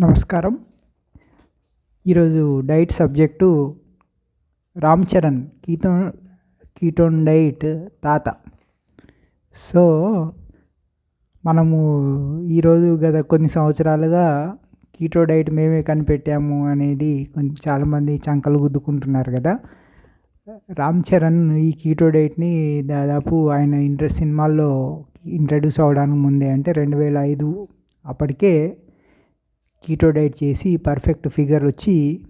నమస్కారం. ఈరోజు diet subject Ram Charan keto ketone diet తాత. సో మనము ఈరోజు గత కొన్ని సంవత్సరాలుగా కీటో డైట్ మేమే కనిపెట్టాము అనేది కొంచెం చాలామంది చంకలు గుద్దుకుంటున్నారు కదా. రామ్ చరణ్ ఈ కీటో డైట్ని దాదాపు ఆయన ఇంటర్ సినిమాల్లో ఇంట్రడ్యూస్ అవ్వడానికి ముందే అంటే రెండు వేల ఐదు అప్పటికే కీటో డైట్ చేసి పర్ఫెక్ట్ ఫిగర్ వచ్చి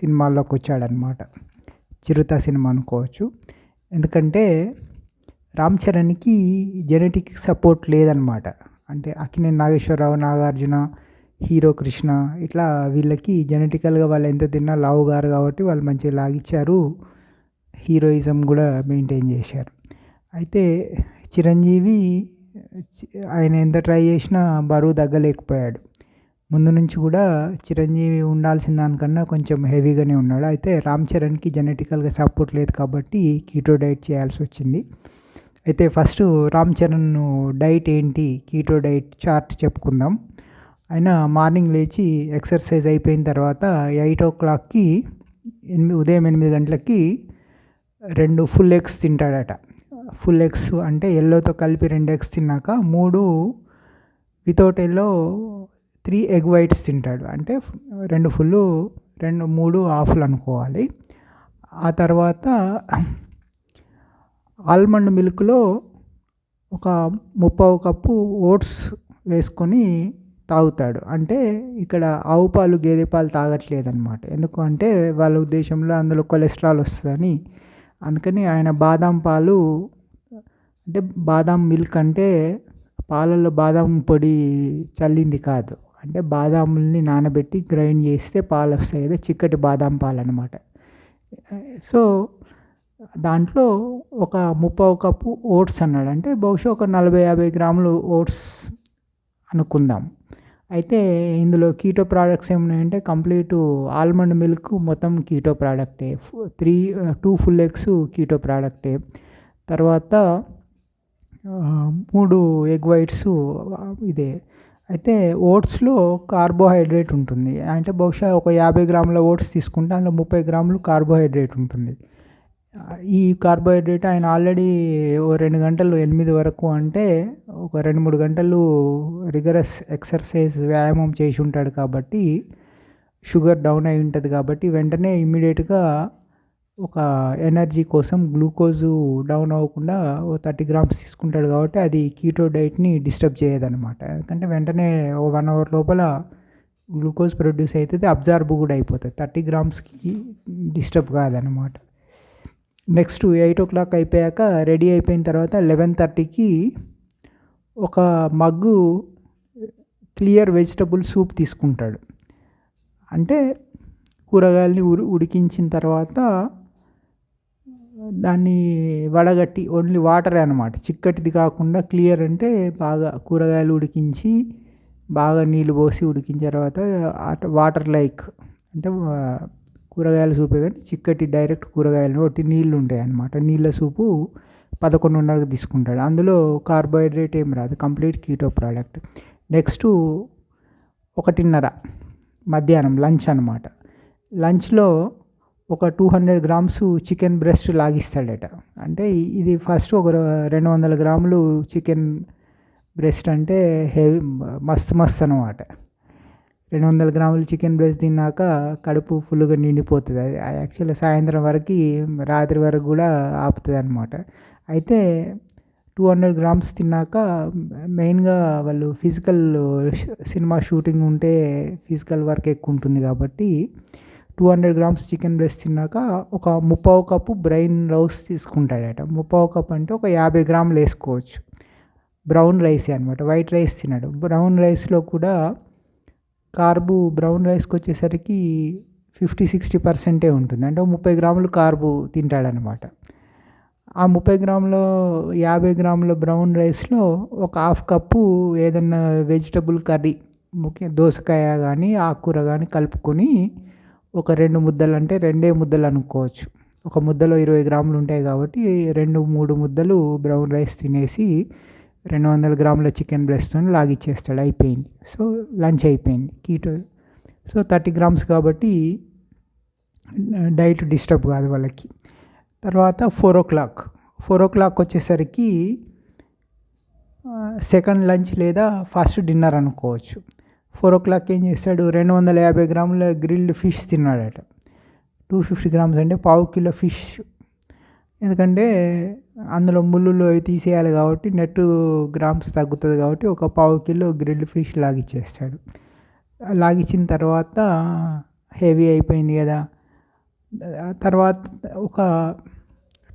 సినిమాల్లోకి వచ్చాడనమాట. చిరుత సినిమా అనుకోవచ్చు. ఎందుకంటే రామ్ చరణ్కి జెనెటిక్ సపోర్ట్ లేదనమాట. అంటే అక్కినే నాగేశ్వరరావు నాగార్జున హీరో కృష్ణ ఇట్లా వీళ్ళకి జెనెటికల్గా వాళ్ళు ఎంత తిన్నా లావు గారు కాబట్టి వాళ్ళు మంచిగా లాగిచ్చారు. హీరోయిజం కూడా మెయింటైన్ చేశారు. అయితే చిరంజీవి ఆయన ఎంత ట్రై చేసినా బరువు తగ్గలేకపోయాడు. ముందు నుంచి కూడా చిరంజీవి ఉండాల్సిన దానికన్నా కొంచెం హెవీగానే ఉన్నాడు. అయితే రామ్ చరణ్కి జెనెటికల్గా సపోర్ట్ లేదు కాబట్టి కీటో డైట్ చేయాల్సి వచ్చింది. అయితే ఫస్ట్ రామ్ చరణ్ డైట్ ఏంటి కీటో డైట్ చార్ట్ చెప్పుకుందాం. ఆయన మార్నింగ్ లేచి ఎక్సర్సైజ్ అయిపోయిన తర్వాత ఎయిట్ ఓ క్లాక్కి ఎనిమిది ఉదయం ఎనిమిది గంటలకి రెండు ఫుల్ ఎగ్స్ తింటాడట. ఫుల్ ఎగ్స్ అంటే ఎల్లోతో కలిపి రెండు ఎగ్స్ తిన్నాక మూడు without yellow three egg whites తింటాడు. అంటే రెండు ఫుల్ రెండు మూడు ఆఫ్లు అనుకోవాలి. ఆ తర్వాత ఆల్మండ్ మిల్క్లో ఒక ముప్పావు కప్పు ఓట్స్ వేసుకొని తాగుతాడు. అంటే ఇక్కడ ఆవు పాలు గేదె పాలు తాగట్లేదు అనమాట ఎందుకు వాళ్ళ ఉద్దేశంలో అందులో కొలెస్ట్రాల్ వస్తుందని. అందుకని ఆయన బాదం పాలు అంటే బాదం మిల్క్ అంటే పాలల్లో బాదం పొడి చల్లింది కాదు. అంటే బాదాముల్ని నానబెట్టి గ్రైండ్ చేస్తే పాలు వస్తాయి కదా చిక్కటి బాదాం పాలు అనమాట సో దాంట్లో ఒక ముప్పై కప్పు ఓట్స్ అన్నాడు. అంటే బహుశా ఒక నలభై యాభై గ్రాములు ఓట్స్ అనుకుందాం. అయితే ఇందులో కీటో ప్రోడక్ట్స్ ఏమున్నాయంటే కంప్లీట్ ఆల్మండ్ మిల్క్ మొత్తం keto ప్రోడక్టే. Three two full eggs keto ప్రోడక్టే. తర్వాత మూడు ఎగ్ వైట్స్ ఇదే. అయితే ఓట్స్లో కార్బోహైడ్రేట్ ఉంటుంది. అంటే బహుశా ఒక యాభై గ్రాముల ఓట్స్ తీసుకుంటే అందులో ముప్పై గ్రాములు కార్బోహైడ్రేట్ ఉంటుంది. ఈ కార్బోహైడ్రేట్ ఆయన ఆల్రెడీ ఓ రెండు గంటలు ఎనిమిది వరకు అంటే ఒక రెండు మూడు గంటలు రిగరస్ ఎక్సర్సైజ్ వ్యాయామం చేసి ఉంటాడు కాబట్టి షుగర్ డౌన్ అయి ఉంటుంది కాబట్టి వెంటనే ఇమ్మీడియట్గా ఒక ఎనర్జీ కోసం గ్లూకోజు డౌన్ అవ్వకుండా ఓ థర్టీ గ్రామ్స్ తీసుకుంటాడు కాబట్టి అది కీటో డైట్ని డిస్టర్బ్ చేయదనమాట ఎందుకంటే వెంటనే ఓ వన్ అవర్ లోపల గ్లూకోజ్ ప్రొడ్యూస్ అవుతుంది అబ్జార్బ్ కూడా అయిపోతుంది. థర్టీ గ్రామ్స్కి డిస్టర్బ్ కాదనమాట నెక్స్ట్ ఎయిట్ ఓ క్లాక్ అయిపోయాక రెడీ అయిపోయిన తర్వాత లెవెన్ థర్టీకి ఒక మగ్గు క్లియర్ వెజిటబుల్ సూప్ తీసుకుంటాడు. అంటే కూరగాయలని ఉడికించిన తర్వాత దాన్ని వడగట్టి ఓన్లీ వాటరే అనమాట చిక్కటిది కాకుండా క్లియర్ అంటే బాగా కూరగాయలు ఉడికించి బాగా నీళ్ళు పోసి ఉడికించిన తర్వాత వాటర్ లైక్ అంటే కూరగాయల సూపే కానీ చిక్కటి డైరెక్ట్ కూరగాయలు ఒకటి నీళ్ళు ఉంటాయి అనమాట నీళ్ళ సూపు పదకొండున్నరకు తీసుకుంటాడు. అందులో కార్బోహైడ్రేట్ ఏం రాదు. Complete keto product. నెక్స్ట్ ఒకటిన్నర మధ్యాహ్నం లంచ్ అనమాట లంచ్లో ఒక two hundred grams chicken breast లాగిస్తాడట. అంటే ఇది ఫస్ట్ ఒక రెండు వందల గ్రాములు చికెన్ బ్రెస్ట్ అంటే హెవీ మస్తు మస్తు అనమాట రెండు వందల గ్రాములు చికెన్ బ్రెస్ట్ తిన్నాక కడుపు ఫుల్గా నిండిపోతుంది. అది యాక్చువల్లీ సాయంత్రం వరకు రాత్రి వరకు కూడా ఆపుతుంది అనమాట అయితే టూ హండ్రెడ్ గ్రామ్స్ తిన్నాక మెయిన్గా వాళ్ళు ఫిజికల్ సినిమా షూటింగ్ ఉంటే ఫిజికల్ వర్క్ ఎక్కువ ఉంటుంది కాబట్టి two hundred grams chicken breast తిన్నాక ఒక ముప్పావు కప్పు బ్రైన్ రైస్ తీసుకుంటాడట. ముప్పావు కప్ అంటే ఒక యాభై గ్రాములు వేసుకోవచ్చు. బ్రౌన్ రైస్ అనమాట వైట్ రైస్ తిన్నాడు. బ్రౌన్ రైస్లో కూడా కార్బు బ్రౌన్ రైస్కి వచ్చేసరికి ఫిఫ్టీ సిక్స్టీ పర్సెంటే ఉంటుంది. అంటే ముప్పై గ్రాములు కార్బు తింటాడనమాట ఆ ముప్పై గ్రాముల యాభై గ్రాముల బ్రౌన్ రైస్లో ఒక హాఫ్ కప్పు ఏదన్నా వెజిటబుల్ కర్రీ ముఖ్య దోసకాయ కానీ ఆకుకూర కానీ కలుపుకొని ఒక రెండు ముద్దలు అంటే రెండే ముద్దలు అనుకోవచ్చు. ఒక ముద్దలో ఇరవై గ్రాములు ఉంటాయి కాబట్టి రెండు మూడు ముద్దలు బ్రౌన్ రైస్ తినేసి రెండు వందల గ్రాముల చికెన్ బ్రెస్ట్తో లాగిచ్చేస్తాడు. అయిపోయింది. సో లంచ్ అయిపోయింది. కీటో సో థర్టీ గ్రామ్స్ కాబట్టి డైట్ డిస్టర్బ్ కాదు వాళ్ళకి. తర్వాత four o'clock. Four o'clock వచ్చేసరికి సెకండ్ లంచ్ లేదా ఫస్ట్ డిన్నర్ అనుకోవచ్చు. ఫోర్ ఓ క్లాక్ ఏం చేస్తాడు? రెండు వందల యాభై గ్రాముల గ్రిల్డ్ ఫిష్ తిన్నాడట. టూ ఫిఫ్టీ గ్రామ్స్ అంటే పావు కిలో ఫిష్. ఎందుకంటే అందులో ముళ్ళు అవి తీసేయాలి కాబట్టి నెట్ గ్రామ్స్ తగ్గుతుంది కాబట్టి ఒక పావు కిలో గ్రిల్డ్ ఫిష్ లాగిచ్చేస్తాడు. లాగిచ్చిన తర్వాత హెవీ అయిపోయింది కదా. తర్వాత ఒక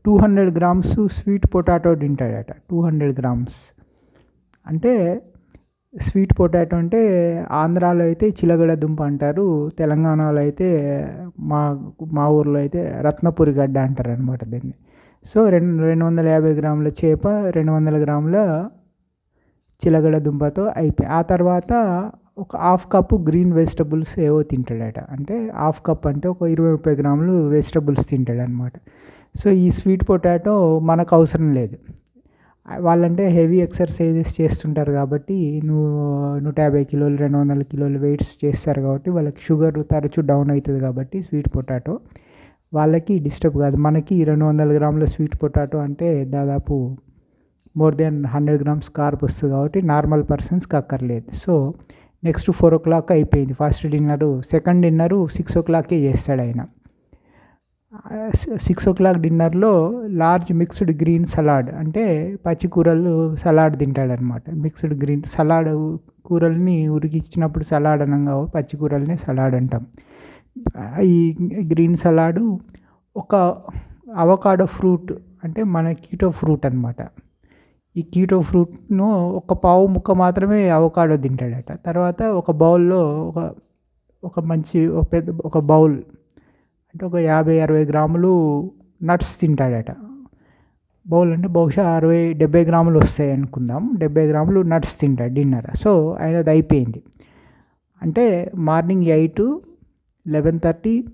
two hundred grams sweet potato తింటాడట. Two hundred grams. అంటే స్వీట్ పొటాటో అంటే ఆంధ్రాలో అయితే చిలగడ దుంప అంటారు తెలంగాణలో అయితే మా మా ఊర్లో అయితే రత్నపురి గడ్డ అంటారు అనమాట దీన్ని. సో రెండు రెండు వందల యాభై గ్రాముల చేప రెండు వందల గ్రాముల చిలగడ దుంపతో అయిపోయి ఆ తర్వాత ఒక హాఫ్ కప్పు గ్రీన్ వెజిటబుల్స్ ఏవో తింటాడట. అంటే హాఫ్ కప్ అంటే ఒక ఇరవై ముప్పై గ్రాములు వెజిటబుల్స్ తింటాడనమాట సో ఈ స్వీట్ పొటాటో మనకు అవసరం లేదు. వాళ్ళంటే హెవీ ఎక్సర్సైజెస్ చేస్తుంటారు కాబట్టి నువ్వు నూట యాభై కిలోలు రెండు వందల కిలోలు వెయిట్స్ చేస్తారు కాబట్టి వాళ్ళకి షుగర్ తరచూ డౌన్ అవుతుంది కాబట్టి స్వీట్ పొటాటో. వాళ్ళకి డిస్టర్బ్ కాదు. మనకి రెండు వందల గ్రాముల స్వీట్ పొటాటో అంటే దాదాపు more than hundred grams carb వస్తుంది కాబట్టి నార్మల్ పర్సన్స్కి అక్కర్లేదు. So next four o'clock అయిపోయింది. First dinner second dinner six ఓ క్లాక్కే చేస్తాడు ఆయన. సిక్స్ ఓ క్లాక్ డిన్నర్లో లార్జ్ మిక్స్డ్ గ్రీన్ సలాడ్ అంటే పచ్చి కూరలు సలాడ్ తింటాడనమాట మిక్స్డ్ గ్రీన్ సలాడ్ కూరల్ని ఉరికిచ్చినప్పుడు సలాడ్ అనంగా పచ్చి కూరల్ని సలాడ్ అంటాం. ఈ గ్రీన్ సలాడు ఒక అవకాడో ఫ్రూట్ అంటే మన కీటో ఫ్రూట్ అనమాట ఈ కీటో ఫ్రూట్ను ఒక పావు ముక్క మాత్రమే అవకాడో తింటాడట. తర్వాత ఒక బౌల్లో ఒక ఒక మంచి ఒక పెద్ద ఒక బౌల్ అంటే ఒక యాభై అరవై గ్రాములు నట్స్ తింటాడట. బౌల్ అంటే బహుశా అరవై డెబ్బై గ్రాములు వస్తాయి అనుకుందాం. డెబ్బై గ్రాములు నట్స్ తింటాడు డిన్నర్. సో ఆయనది అయిపోయింది. అంటే మార్నింగ్ ఎయిట్ లెవెన్ థర్టీ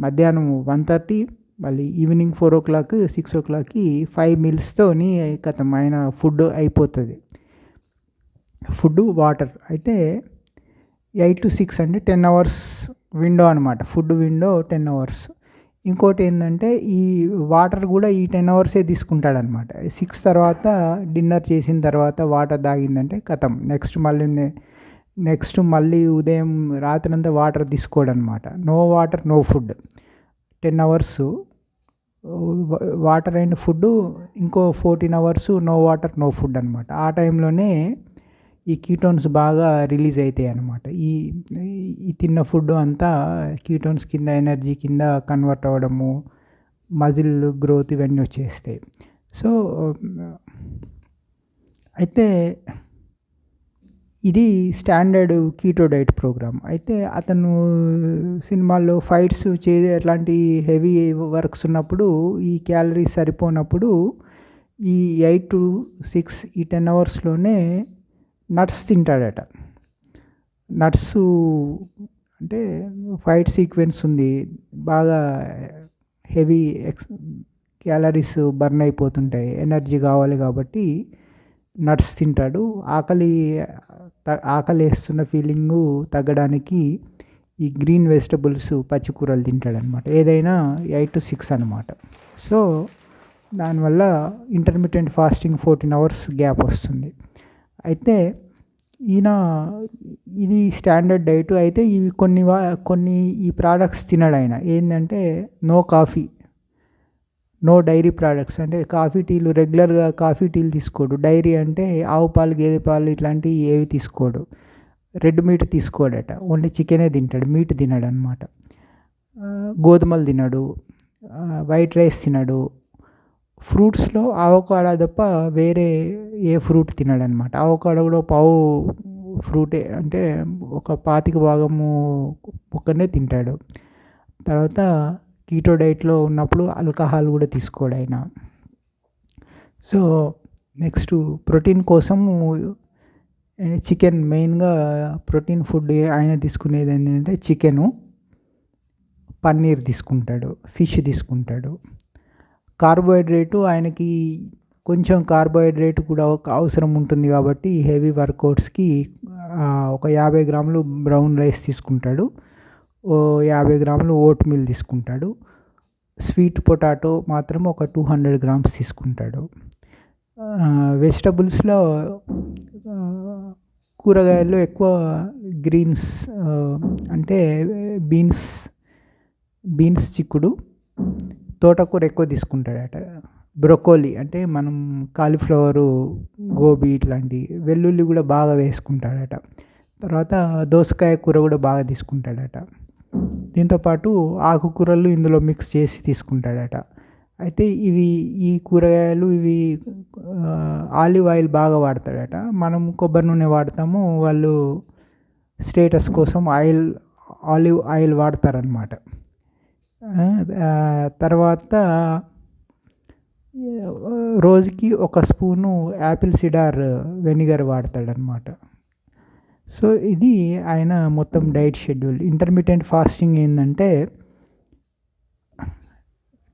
మధ్యాహ్నం వన్ థర్టీ మళ్ళీ evening four o'clock six ఓ క్లాక్కి ఫైవ్ మీల్స్తోని కథం ఆయన ఫుడ్ అయిపోతుంది. Food water. అయితే ఎయిట్ టు సిక్స్ అంటే టెన్ అవర్స్ విండో అనమాట ఫుడ్ విండో టెన్ అవర్స్ ఇంకోటి ఏంటంటే ఈ వాటర్ కూడా ఈ టెన్ అవర్సే తీసుకుంటాడనమాట సిక్స్ తర్వాత డిన్నర్ చేసిన తర్వాత వాటర్ తాగిందంటే కథం నెక్స్ట్ మళ్ళీ నెక్స్ట్ మళ్ళీ ఉదయం రాత్రి అంతా water తీసుకోడనమాట no water no food ten hours water and food ఇంకో fourteen hours no water no food అనమాట ఆ టైంలోనే ఈ కీటోన్స్ బాగా రిలీజ్ అవుతాయి అనమాట ఈ ఈ తిన్న ఫుడ్ అంతా కీటోన్స్ కింద ఎనర్జీ కింద కన్వర్ట్ అవ్వడము మజిల్ గ్రోత్ ఇవన్నీ వచ్చేస్తాయి. సో అయితే ఇది స్టాండర్డ్ కీటో డైట్ ప్రోగ్రామ్ అయితే అతను సినిమాల్లో ఫైట్స్ చే అట్లాంటి హెవీ వర్క్స్ ఉన్నప్పుడు ఈ క్యాలరీస్ సరిపోనప్పుడు ఈ ఎయిట్ టు సిక్స్ ఈ టెన్ అవర్స్లోనే నట్స్ తింటాడట. నట్స్ అంటే ఫైట్ సీక్వెన్స్ ఉంది. బాగా హెవీ ఎక్స్ క్యాలరీస్ బర్న్ అయిపోతుంటాయి. ఎనర్జీ కావాలి కాబట్టి నట్స్ తింటాడు. ఆకలి ఆకలి వేస్తున్న ఫీలింగు తగ్గడానికి ఈ గ్రీన్ వెజిటబుల్స్ పచ్చికూరలు తింటాడనమాట ఏదైనా ఎయిట్ టు సిక్స్ అనమాట సో దానివల్ల intermediate fasting fourteen hours gap వస్తుంది. అయితే ఈయన ఇది స్టాండర్డ్ డైట్ అయితే ఇవి కొన్ని కొన్ని ఈ ప్రోడక్ట్స్ తినడు ఆయన. ఏంటంటే no coffee no dairy products అంటే కాఫీ టీలు రెగ్యులర్గా కాఫీ టీలు తీసుకోడు. డైరీ అంటే ఆవు పాలు గేదె పాలు ఇట్లాంటివి ఏవి తీసుకోడు. Red meat తీసుకోడట. ఓన్లీ చికెనే తింటాడు. మీట్ తినడు అనమాట గోధుమలు తినడు. వైట్ రైస్ తినడు. ఫ్రూట్స్లో ఆవకాడో తప్ప వేరే ఏ ఫ్రూట్ తినడనమాట. అనమాట కూడా పావు ఫ్రూటే అంటే ఒక పాతిక భాగము ఒక్కనే తింటాడు. తర్వాత కీటో డైట్లో ఉన్నప్పుడు ఆల్కహాల్ కూడా తీసుకోడు ఆయన. సో నెక్స్ట్ ప్రోటీన్ కోసం చికెన్ మెయిన్గా ప్రోటీన్ ఫుడ్ ఆయన తీసుకునేది ఏంటంటే చికెను పన్నీర్ తీసుకుంటాడు ఫిష్ తీసుకుంటాడు. కార్బోహైడ్రేటు ఆయనకి కొంచెం కార్బోహైడ్రేట్ కూడా ఒక అవసరం ఉంటుంది కాబట్టి హెవీ వర్కౌట్స్కి ఒక యాభై గ్రాములు బ్రౌన్ రైస్ తీసుకుంటాడు. ఓ యాభై గ్రాములు ఓట్ మిల్ తీసుకుంటాడు. స్వీట్ పొటాటో మాత్రం ఒక టూ హండ్రెడ్ గ్రామ్స్ తీసుకుంటాడు. వెజిటబుల్స్లో కూరగాయల్లో ఎక్కువ గ్రీన్స్ అంటే బీన్స్ బీన్స్ చిక్కుడు తోటకూర ఎక్కువ తీసుకుంటాడట. బ్రొకోలీ అంటే మనం కాలీఫ్లవరు గోబీ ఇట్లాంటి వెల్లుల్లి కూడా బాగా వేసుకుంటాడట. తర్వాత దోసకాయ కూర కూడా బాగా తీసుకుంటాడట. దీంతోపాటు ఆకుకూరలు ఇందులో మిక్స్ చేసి తీసుకుంటాడట. అయితే ఇవి ఈ కూరగాయలు ఇవి ఆలివ్ ఆయిల్ బాగా వాడతాడట. మనం కొబ్బరి నూనె వాడతాము వాళ్ళు స్టేటస్ కోసం ఆయిల్ ఆలివ్ ఆయిల్ వాడతారనమాట తర్వాత రోజుకి ఒక స్పూను యాపిల్ సిడార్ వెనిగర్ వాడతాడనమాట సో ఇది ఆయన మొత్తం డైట్ షెడ్యూల్. ఇంటర్మీడియట్ ఫాస్టింగ్ ఏంటంటే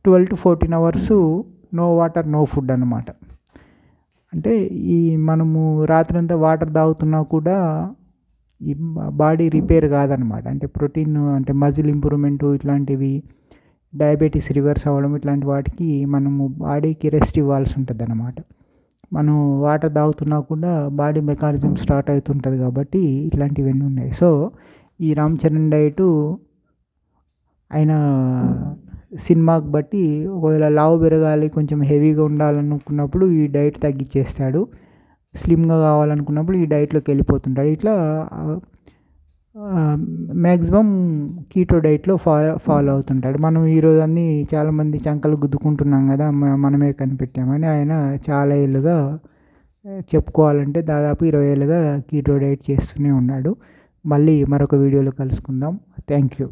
twelve to fourteen hours no water no food అనమాట అంటే ఈ మనము రాత్రంతా వాటర్ తాగుతున్నా కూడా ఈ బాడీ రిపేర్ కాదనమాట అంటే ప్రోటీన్ అంటే మజిల్ ఇంప్రూవ్మెంట్ ఇట్లాంటివి డయాబెటీస్ రివర్స్ అవ్వడం ఇట్లాంటి వాటికి మనము బాడీకి రెస్ట్ ఇవ్వాల్సి ఉంటుంది అనమాట మనం వాటర్ తాగుతున్నా కూడా బాడీ మెకానిజం స్టార్ట్ అవుతుంటుంది కాబట్టి ఇట్లాంటివన్నీ ఉన్నాయి. సో ఈ రామ్ చరణ్ డైటు ఆయన సినిమాకి బట్టి ఒకవేళ లావు పెరగాలి కొంచెం హెవీగా ఉండాలనుకున్నప్పుడు ఈ డైట్ తగ్గించేస్తాడు స్లిమ్గా కావాలనుకున్నప్పుడు ఈ డైట్లోకి వెళ్ళిపోతుంటాడు. ఇట్లా మ్యాక్సిమం కీటో డైట్లో ఫాలో ఫాలో అవుతుంటాడు. మనం ఈరోజు అన్నీ చాలామంది చంకలు గుద్దుకుంటున్నాం కదా మనమే కనిపెట్టామని ఆయన చాలా ఏళ్ళుగా చెప్పుకోవాలంటే దాదాపు ఇరవై ఏళ్ళుగా కీటో డైట్ చేస్తూనే ఉన్నాడు. మళ్ళీ మరొక వీడియోలో కలుసుకుందాం. Thank you